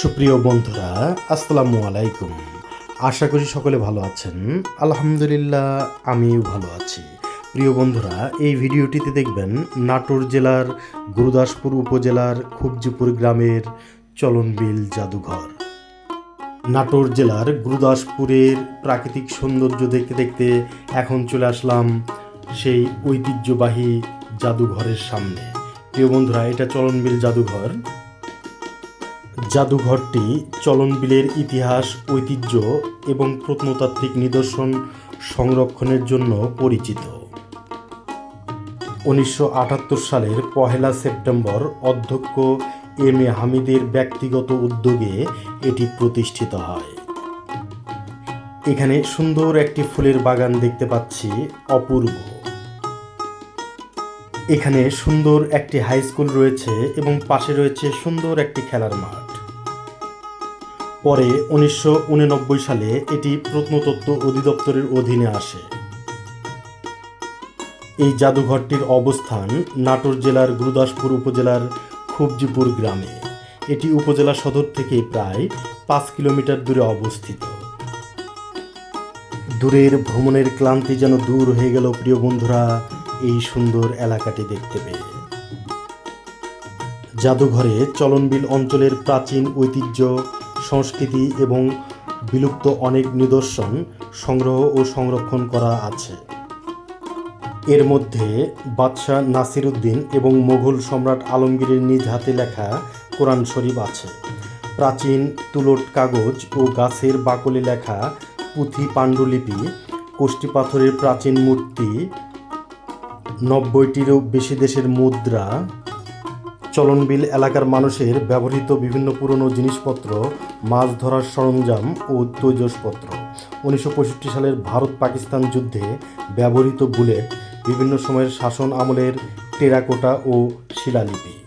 সুপ্রিয় বন্ধুরা, আসসালামু আলাইকুম। আশা করি সকলে ভালো আছেন। আলহামদুলিল্লাহ, আমিও ভালো আছি। প্রিয় বন্ধুরা, এই ভিডিওটিতে দেখবেন নাটোর জেলার গুরুদাসপুর উপজেলার খুবজিপুর গ্রামের চলনবিল জাদুঘর। নাটোর জেলার গুরুদাসপুরের প্রাকৃতিক সৌন্দর্য দেখতে দেখতে এখন চলে আসলাম সেই ঐতিহ্যবাহী জাদুঘরের সামনে। প্রিয় বন্ধুরা, এটা চলনবিল জাদুঘর। জাদুঘরটি চলনবিলের ইতিহাস, ঐতিহ্য এবং প্রত্নতাত্ত্বিক নিদর্শন সংরক্ষণের জন্য পরিচিত। উনিশশো আটাত্তর সালের পহেলা সেপ্টেম্বর অধ্যক্ষ এম এ হামিদের ব্যক্তিগত উদ্যোগে এটি প্রতিষ্ঠিত হয়। এখানে সুন্দর একটি ফুলের বাগান দেখতে পাচ্ছি, অপূর্ব। এখানে সুন্দর একটি হাই স্কুল রয়েছে এবং পাশে রয়েছে সুন্দর একটি খেলার মাঠ। পরে উনিশশো উননব্বই সালে এটি প্রত্নতত্ত্ব অধিদপ্তরের অধীনে আসে। এই জাদুঘরটির অবস্থান নাটোর জেলার গুরুদাসপুর উপজেলার খুবজিপুর গ্রামে। এটি উপজেলা সদর থেকে প্রায় পাঁচ কিলোমিটার দূরে অবস্থিত। দূরের ভ্রমণের ক্লান্তি যেন দূর হয়ে গেল প্রিয় বন্ধুরা, এই সুন্দর এলাকাটি দেখতে পেয়ে। জাদুঘরে চলনবিল অঞ্চলের প্রাচীন ঐতিহ্য সংস্কৃতি এবং বিলুপ্ত অনেক নিদর্শন সংগ্রহ ও সংরক্ষণ করা আছে। এর মধ্যে বাদশাহ নাসিরুদ্দিন এবং মোগল সম্রাট আলমগীরের নিজ হাতে লেখা কোরআন শরীফ আছে। প্রাচীন তুলট কাগজ ও গাছের বাকলে লেখা পুঁথি পাণ্ডুলিপি, কোষ্ঠী পাথরের প্রাচীন মূর্তি, নব্বইটিরও বেশি দেশের মুদ্রা চলনবিল এলাকার মানুষের ব্যবহৃত বিভিন্ন পুরনো জিনিসপত্র, মাছ ধরার সরঞ্জাম ও তৈজসপত্র। উনিশশো পঁয়ষট্টি সালের ভারত পাকিস্তান যুদ্ধে ব্যবহৃত বুলেট বিভিন্ন সময়ের শাসন আমলের টেরাকোটা ও শিলালিপি।